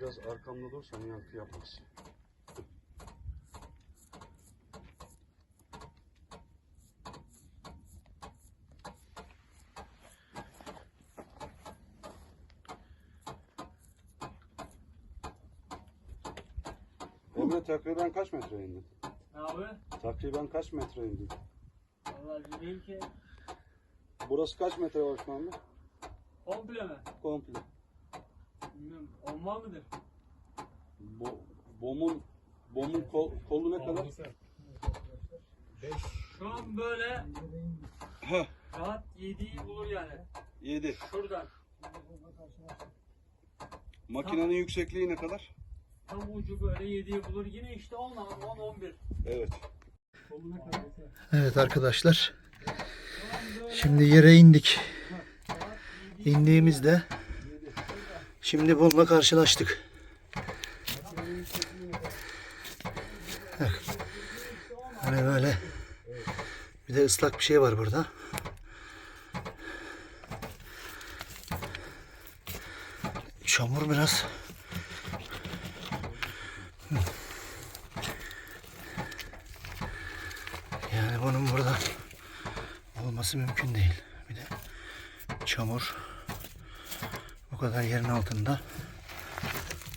Biraz arkamda dursam yankı yapmaz. Emre takriben kaç metre indin? Abi Takriben kaç metre indin? vallahi bilmiyorum ki Burası kaç metre var şu anda? komple mi? Komple. Bilmiyorum. Olma mıdır? Bo bomun bomun kol- kolu ne kadar? Şu an böyle Heh. rahat 7'yi bulur yani. 7. Şuradan. Makinenin yüksekliği ne kadar? Tam ucu böyle 7'yi bulur. Yine işte 10 10 11. Evet. Evet arkadaşlar. Şimdi yere indik. İndiğimizde şimdi bununla karşılaştık. Bak. Hani böyle bir de ıslak bir şey var burada. Çamur biraz. Yani bunun burada olması mümkün değil. Bir de çamur bu kadar yerin altında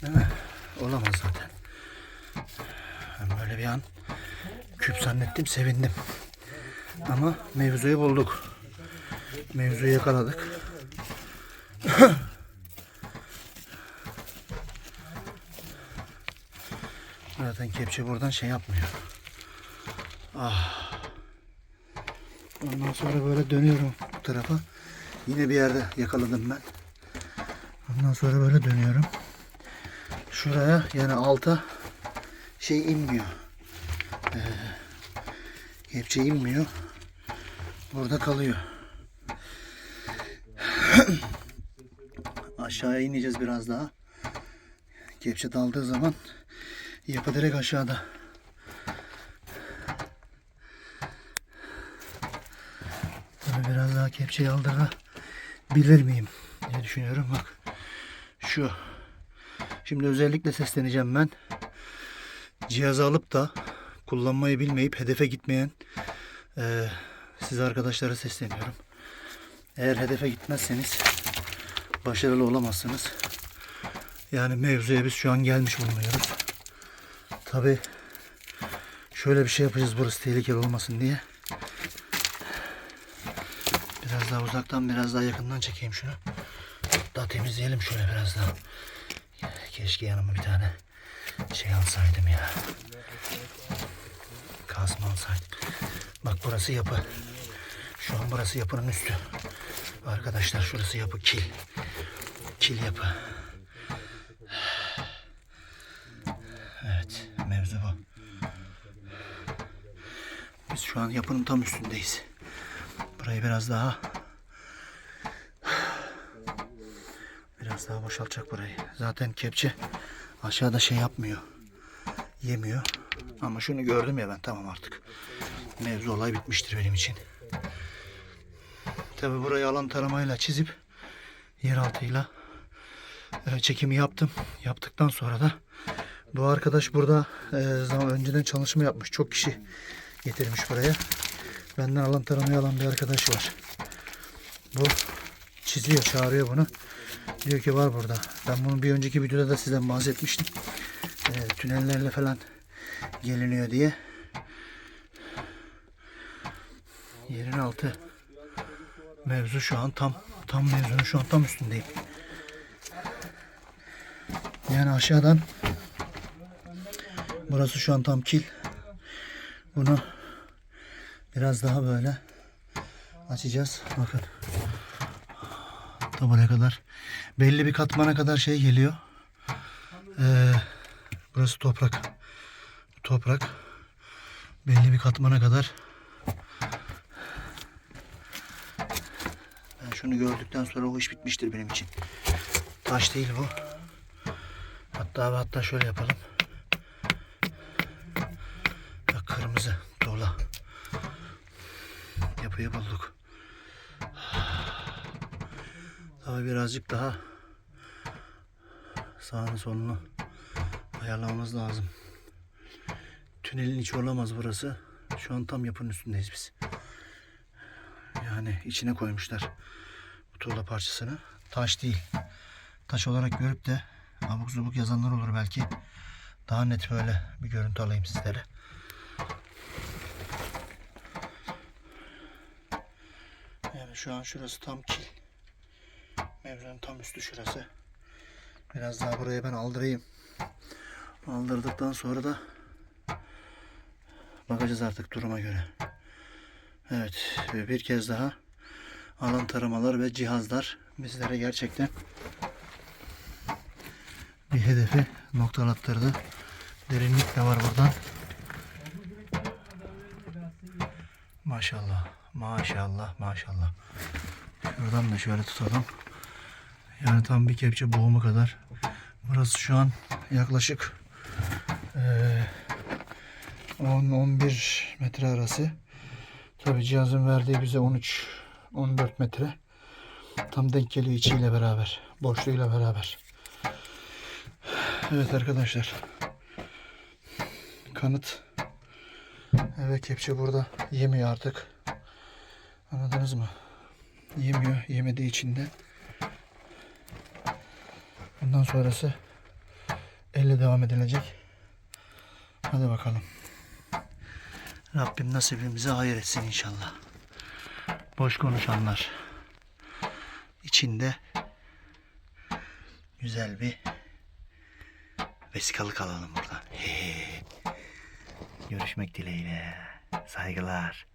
değil mi? Olamaz zaten. Ben böyle bir an küp zannettim sevindim. Ama mevzuyu bulduk. Mevzuyu yakaladık. Zaten kepçe buradan şey yapmıyor. Ondan sonra böyle dönüyorum bu tarafa. Yine bir yerde yakaladım ben. Ondan sonra böyle dönüyorum. Şuraya yani alta şey inmiyor. Ee, kepçe inmiyor. Burada kalıyor. Aşağıya ineceğiz biraz daha. Kepçe daldığı zaman yapı direkt aşağıda. Tabii biraz daha kepçeyi aldırabilir miyim diye düşünüyorum. Bak şu. Şimdi özellikle sesleneceğim ben. Cihazı alıp da kullanmayı bilmeyip hedefe gitmeyen eee size arkadaşlara sesleniyorum. Eğer hedefe gitmezseniz başarılı olamazsınız. Yani mevzuya biz şu an gelmiş bulunuyoruz. Tabi şöyle bir şey yapacağız burası tehlikeli olmasın diye. Biraz daha uzaktan biraz daha yakından çekeyim şunu. Daha temizleyelim şöyle biraz daha. Keşke yanıma bir tane şey alsaydım ya. Kasma alsaydım. Bak burası yapı. Şu an burası yapının üstü. Arkadaşlar şurası yapı kil. Kil yapı. Evet mevzu bu. Biz şu an yapının tam üstündeyiz. Burayı biraz daha biraz daha boşaltacak burayı. Zaten kepçe aşağıda şey yapmıyor. Yemiyor. Ama şunu gördüm ya ben tamam artık. Mevzu olay bitmiştir benim için. Tabi burayı alan taramayla çizip yeraltıyla e, çekimi yaptım. Yaptıktan sonra da bu arkadaş burada e, zaman önceden çalışma yapmış. Çok kişi getirmiş buraya. Benden alan taramayı alan bir arkadaş var. Bu çiziyor, çağırıyor bunu. Diyor ki var burada. Ben bunu bir önceki videoda da sizden bahsetmiştim. E, tünellerle falan geliniyor diye. Yerin altı mevzu şu an tam tam mevzunun şu an tam üstündeyim. Yani aşağıdan burası şu an tam kil. Bunu biraz daha böyle açacağız. Bakın. Ta buraya kadar. Belli bir katmana kadar şey geliyor. Ee, burası toprak. Toprak. Belli bir katmana kadar. Ben şunu gördükten sonra o iş bitmiştir benim için. Taş değil bu. Hatta hatta şöyle yapalım. Bak kırmızı dola. Yapıyı bulduk. Birazcık daha Sağını solunu ayarlamamız lazım. Tünelin içi olamaz burası. Şu an tam yapının üstündeyiz biz. Yani içine koymuşlar bu tuğla parçasını. Taş değil. Taş olarak görüp de abuk zubuk yazanlar olur belki. Daha net böyle bir görüntü alayım sizlere. Yani şu an şurası tam kil. Mevzunun tam üstü şurası. Biraz daha buraya ben aldırayım. Aldırdıktan sonra da bakacağız artık duruma göre. Evet ve bir kez daha alan taramalar ve cihazlar bizlere gerçekten bir hedefi noktalattırdı. Derinlik de var buradan. Maşallah, maşallah, maşallah. Şuradan da şöyle tutalım. Yani tam bir kepçe boğumu kadar. Burası şu an yaklaşık eee 10-11 metre arası. Tabi cihazın verdiği bize 13-14 metre. Tam denk geliyor içiyle beraber. Boşluğuyla beraber. Evet arkadaşlar. Kanıt. Evet kepçe burada. Yemiyor artık. Anladınız mı? Yemiyor. Yemediği için de Bundan sonrası elle devam edilecek. Hadi bakalım. Rabbim nasibimizi hayır etsin inşallah. Boş konuşanlar içinde güzel bir vesikalık alalım buradan. Görüşmek dileğiyle. Saygılar.